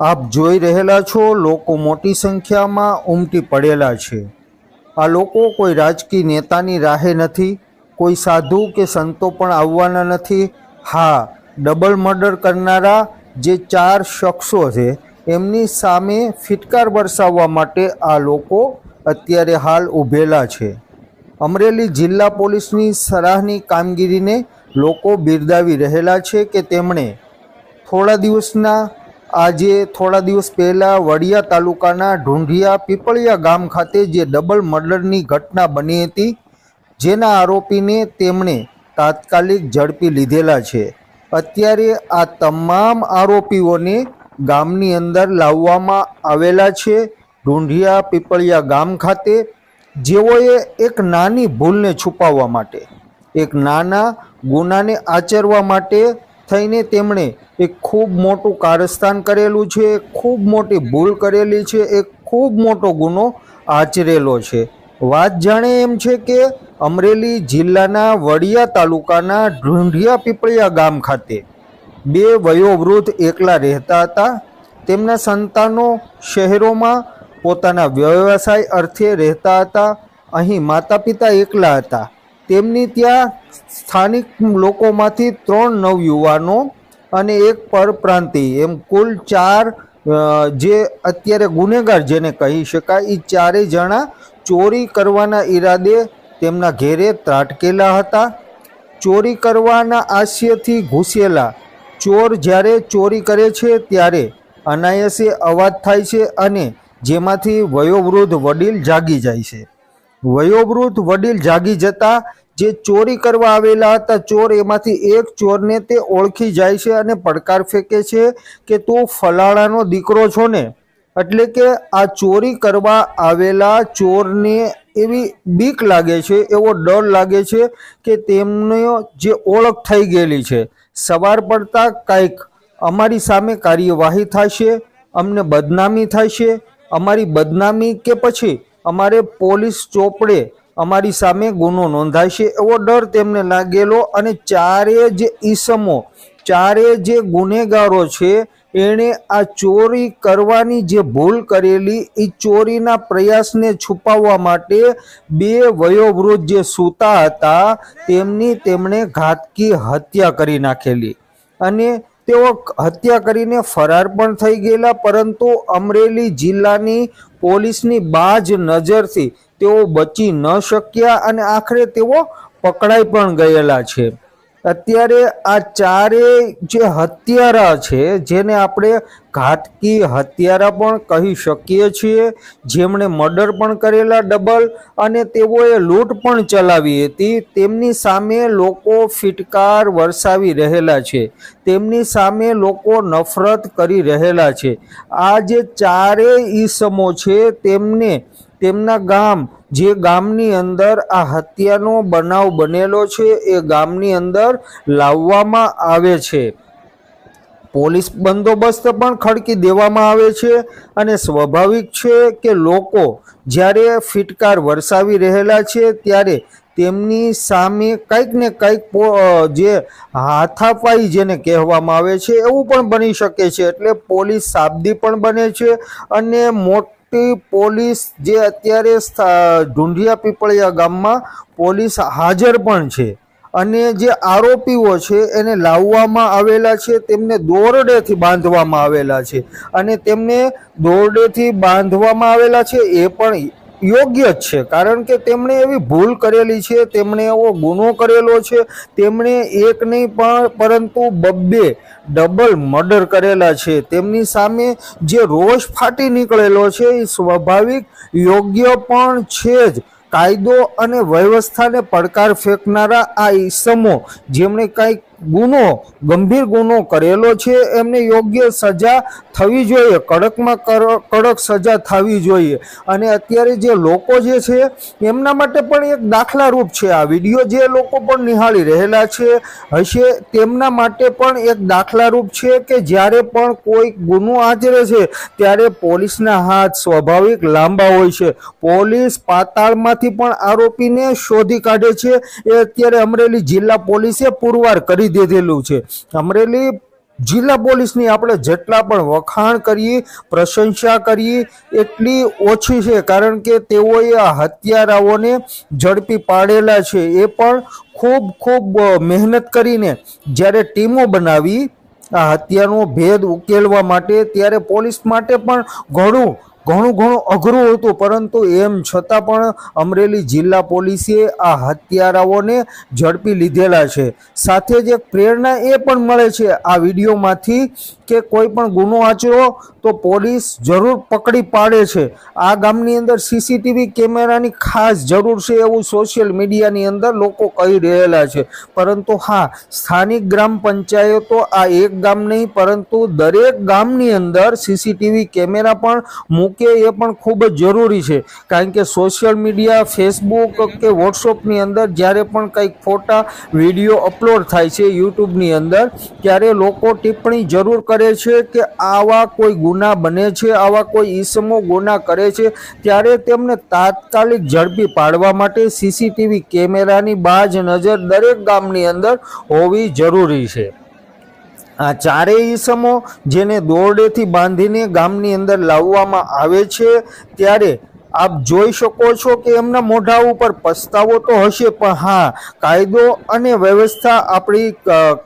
આપ જોઈ રહેલા છો, લોકો મોટી સંખ્યામાં ઉમટી પડેલા છે. આ લોકો કોઈ રાજકીય નેતાની રાહે નથી, કોઈ સાધુ કે સંતો પણ આવવાના નથી. હા, ડબલ મર્ડર કરનારા જે ચાર શખ્સો છે, એમની સામે ફિટકાર વરસાવવા માટે આ લોકો અત્યારે હાલ ઊભેલા છે. અમરેલી જિલ્લા પોલીસની સરાહની કામગીરીને લોકો બિરદાવી રહેલા છે કે તેમણે થોડા દિવસના આજે થોડા દિવસ પહેલાં વડિયા તાલુકાના ઢુંઢિયા પીપળિયા ગામ ખાતે જે ડબલ મર્ડરની ઘટના બની હતી, જેના આરોપીને તેમણે તાત્કાલિક ઝડપી લીધેલા છે. અત્યારે આ તમામ આરોપીઓને ગામની અંદર લાવવામાં આવેલા છે ઢુંઢિયા પીપળિયા ગામ ખાતે, જેઓએ એક નાની ભૂલને છુપાવવા માટે, એક નાના ગુનાને આચરવા માટે થઈને તેમણે એક ખૂબ મોટું કારસ્તાન કરેલું છે, ખૂબ મોટી ભૂલ કરેલી છે, એક ખૂબ મોટો ગુનો આચરેલો છે. વાત જાણે એમ છે કે અમરેલી જિલ્લાના વડિયા તાલુકાના ઢુંઢિયા પીપળિયા ગામ ખાતે બે વયોવૃદ્ધ એકલા રહેતા હતા. તેમના સંતાનો શહેરોમાં પોતાના વ્યવસાય અર્થે રહેતા હતા. અહીં માતા પિતા એકલા હતા. તેમની ત્યાં સ્થાનિક લોકોમાંથી ત્રણ નવયુવાનો અને એક પરપ્રાંતિય એમ કુલ ચાર જે અત્યારે ગુનેગાર જેને કહી શકાય એ ચારેય જણા ચોરી કરવાના ઈરાદે તેમના ઘેરે ત્રાટકેલા હતા. ચોરી કરવાના આશયથી ઘૂસેલા. ચોર જ્યારે ચોરી કરે છે ત્યારે અનાયાસે અવાજ થાય છે અને જેમાંથી વયોવૃદ્ધ વડીલ જાગી જાય છે. વયોવૃદ્ધ વડીલ જાગી જતા જે ચોરી કરવા આવેલા હતા, ચોર એમાંથી એક ચોરને તે ઓળખી જાય છે અને પડકાર ફેંકે છે કે તું ફલાણાનો દીકરો છો ને. એટલે કે આ ચોરી કરવા આવેલા ચોરને એવી બીક લાગે છે, એવો ડર લાગે છે કે તેમનો જે ઓળખ થઈ ગયેલી છે. સવાર પડતા કંઈક અમારી સામે કાર્યવાહી થશે, અમને બદનામી થશે, અમારી બદનામી કે પછી અમારે પોલીસ ચોપડે અમારી સામે ગુનો નોંધાશે એવો ડર તેમને લાગેલો અને ચારે જે ઈસમો, ચારે જે ગુનેગારો છે, એણે આ ચોરી કરવાની જે ભૂલ કરેલી, એ ચોરીના પ્રયાસને છુપાવવા માટે બે વયોવૃદ્ધ જે સૂતા હતા, તેમની તેમણે ઘાતકી હત્યા કરી નાખેલી. અને તેઓ હત્યા કરીને ફરાર પણ થઈ ગયેલા, પરંતુ અમરેલી જિલ્લાની પોલીસની બાજ નજરથી તેઓ બચી ન શક્યા અને આખરે તેઓ પકડાઈ પણ ગયેલા છે. અત્યારે આ ચારે જે હત્યારા છે, જેને આપણે ઘાતકી હત્યારા પણ કહી શકીએ છીએ, જેમણે મર્ડર પણ કરેલા ડબલ અને તેઓએ લૂંટ પણ ચલાવી હતી, તેમની સામે લોકો ફિટકાર વરસાવી રહેલા છે, તેમની સામે લોકો નફરત કરી રહેલા છે. આ જે ચારેય ઈસમો છે, તેમને તેમના ગામ, જે ગામની અંદર આ હત્યાનો બનાવ બનેલો છે, એ ગામની અંદર લાવવામાં આવે છે. પોલીસ બંદોબસ્ત પણ ખડકી દેવામાં આવે છે અને સ્વાભાવિક છે કે લોકો જ્યારે ફિટકાર વરસાવી રહેલા છે ત્યારે તેમની સામે કંઈક ને કંઈક જે હાથાપાઈ જેને કહેવામાં આવે છે, એવું પણ બની શકે છે. એટલે પોલીસ સાબદી પણ બને છે અને મોટી પોલીસ જે અત્યારે ઢુંઢિયા પીપળિયા ગામમાં પોલીસ હાજર પણ છે. અને જે આરોપીઓ છે, એને લાવવામાં આવેલા છે, તેમને દોરડેથી બાંધવામાં આવેલા છે. અને તેમને દોરડેથી બાંધવામાં આવેલા છે, એ પણ યોગ્ય જ છે. કારણ કે તેમણે એવી ભૂલ કરેલી છે, તેમણે એવો ગુનો કરેલો છે, તેમણે એક નહીં પણ પરંતુ બબ્બે ડબલ મર્ડર કરેલા છે. તેમની સામે જે રોષ ફાટી નીકળેલો છે એ સ્વાભાવિક, યોગ્ય પણ છે જ. કાયદો અને વ્યવસ્થાને પડકાર ફેંકનારા આ ઈસમો, જેમણે કંઈક ગુનો, ગંભીર ગુનો કરેલો છે, એમને યોગ્ય સજા થવી જોઈએ. કડકમાં કડક સજા થવી જોઈએ. અને અત્યારે જે લોકો જે છે, એમના માટે પણ એક દાખલારૂપ છે આ વીડિયો. જે લોકો પણ નિહાળી રહેલા છે, હશે તેમના માટે પણ એક દાખલારૂપ છે કે જ્યારે પણ કોઈ ગુનો આચરે છે, ત્યારે પોલીસના હાથ સ્વાભાવિક લાંબા હોય છે. પોલીસ પાતાળમાંથી પણ આરોપીને શોધી કાઢે છે. એ અત્યારે અમરેલી જિલ્લા પોલીસે પુરવાર કરી દીધેલું છે. અમરેલી જિલ્લા પોલીસની આપણે જેટલા પણ વખાણ કરીએ, પ્રશંસા કરીએ, એટલી ઓછી છે. કારણ કે તેઓએ આ હત્યારાઓને ઝડપી પાડેલા છે. એ પણ ખૂબ ખૂબ મહેનત કરીને જ્યારે ટીમો બનાવી આ હત્યાનો ભેદ ઉકેલવા માટે, ત્યારે પોલીસ માટે પણ ઘણું ઘણું ઘણું અઘરું હતું, પરંતુ એમ છતાં પણ અમરેલી જિલ્લા પોલીસે આ હત્યારાઓને ઝડપી લીધેલા છે. સાથે જ એક પ્રેરણા એ પણ મળે છે આ વિડીયોમાંથી કે કોઈ પણ ગુનો આચરો તો પોલીસ જરૂર પકડી પાડે છે. આ ગામની અંદર સીસીટીવી કેમેરાની ખાસ જરૂર છે એવું સોશિયલ મીડિયાની અંદર લોકો કહી રહેલા છે. પરંતુ હા, સ્થાનિક ગ્રામ પંચાયતો આ એક ગામ નહીં, પરંતુ દરેક ગામની અંદર સીસીટીવી કેમેરા પણ મૂકે એ પણ ખૂબ જ જરૂરી છે. કારણ કે સોશિયલ મીડિયા ફેસબુક કે વોટ્સઅપની અંદર જ્યારે પણ કંઈક ફોટા વીડિયો અપલોડ થાય છે યુટ્યુબની અંદર, ત્યારે લોકો ટિપ્પણી જરૂર કરે છે કે આવા કોઈ ગુના બને છે, આવા કોઈ ઈસમો ગુના કરે છે, ત્યારે તેમને તાત્કાલિક ઝડપી પાડવા માટે સીસીટીવી કેમેરાની બાજ નજર દરેક ગામની અંદર હોવી જરૂરી છે. આ ચારેય ઈસમો જેને દોરડેથી બાંધીને ગામની અંદર લાવવામાં આવે છે, ત્યારે આપ જોઈ શકો છો કે એમના મોઢા ઉપર પસ્તાવો તો હશે, પણ હા, કાયદો અને વ્યવસ્થા આપણી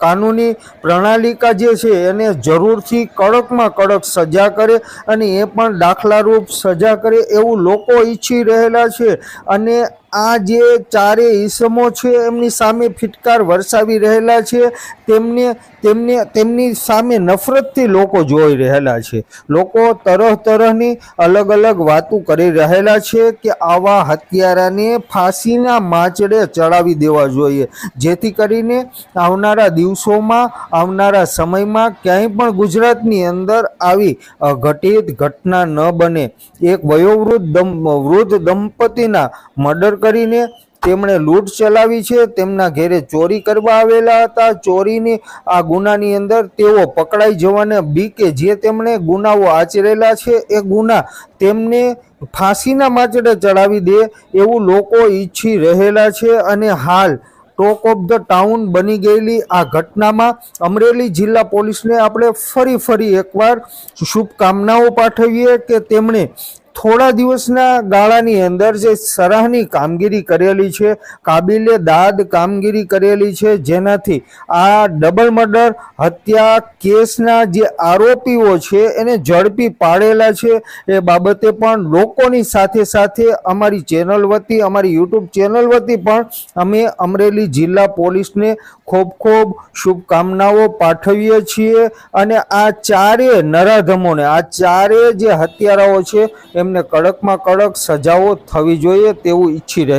કાનૂની પ્રણાલિકા જે છે, એને જરૂરથી કડકમાં કડક સજા કરે અને એ પણ દાખલારૂપ સજા કરે એવું લોકો ઈચ્છી રહેલા છે. અને આ જે ચારે ઈસમો છે, એમની સામે ફિટકાર વરસાવી રહેલા છે. તેમને તેમને, તેમની સામે નફરતથી લોકો જોઈ રહેલા છે. લોકો તરહ તરહની અલગ અલગ વાતો કરી રહેલા છે કે આવા હત્યારાને ફાંસીના માચડે ચડાવી દેવા જોઈએ. જેથી કરીને આવનારા દિવસોમાં, આવનારા સમયમાં ક્યાંય પણ ગુજરાતની અંદર આવી અઘટિત ઘટના ન બને. એક વયોવૃદ્ધ વૃદ્ધ દંપતીના મર્ડર કરીને તેમણે લૂંટ ચલાવી છે. તેમના ઘેરે ચોરી કરવા આવેલા હતા. ચોરીની આ ગુનાની અંદર તેઓ પકડાઈ જવાને બીકે જે તેમણે ગુનાઓ આચરેલા છે એ ગુના તેમને ફાંસીના માચડે ચડાવી દે એવું લોકો ઈચ્છી રહેલા છે અને હાલ ટોક ઓફ ધ ટાઉન બની ગયેલી આ ઘટનામાં અમરેલી જિલ્લા પોલીસને આપણે ફરી ફરી એકવાર શુભકામનાઓ પાઠવીએ કે તેમણે થોડા દિવસના ગાળાની અંદર જે સરાહની કામગીરી કરેલી છે, કાબિલે દાદ કામગીરી કરેલી છે, જેનાથી આ ડબલ મર્ડર, હત્યા કેસના જે આરોપીઓ છે, એને ઝડપી પાડેલા છે. એ બાબતે પણ લોકોની સાથે સાથે અમારી ચેનલ વતી, અમારી યુટ્યુબ ચેનલ વતી પણ અમે અમરેલી જિલ્લા પોલીસને ખૂબ ખૂબ શુભકામનાઓ પાઠવીએ છીએ. અને આ ચારે નરાધમોને, આ ચારે જે હત્યારાઓ છે એમને કડકમાં કડક સજાઓ થવી જોઈએ તેવું ઈચ્છી રહે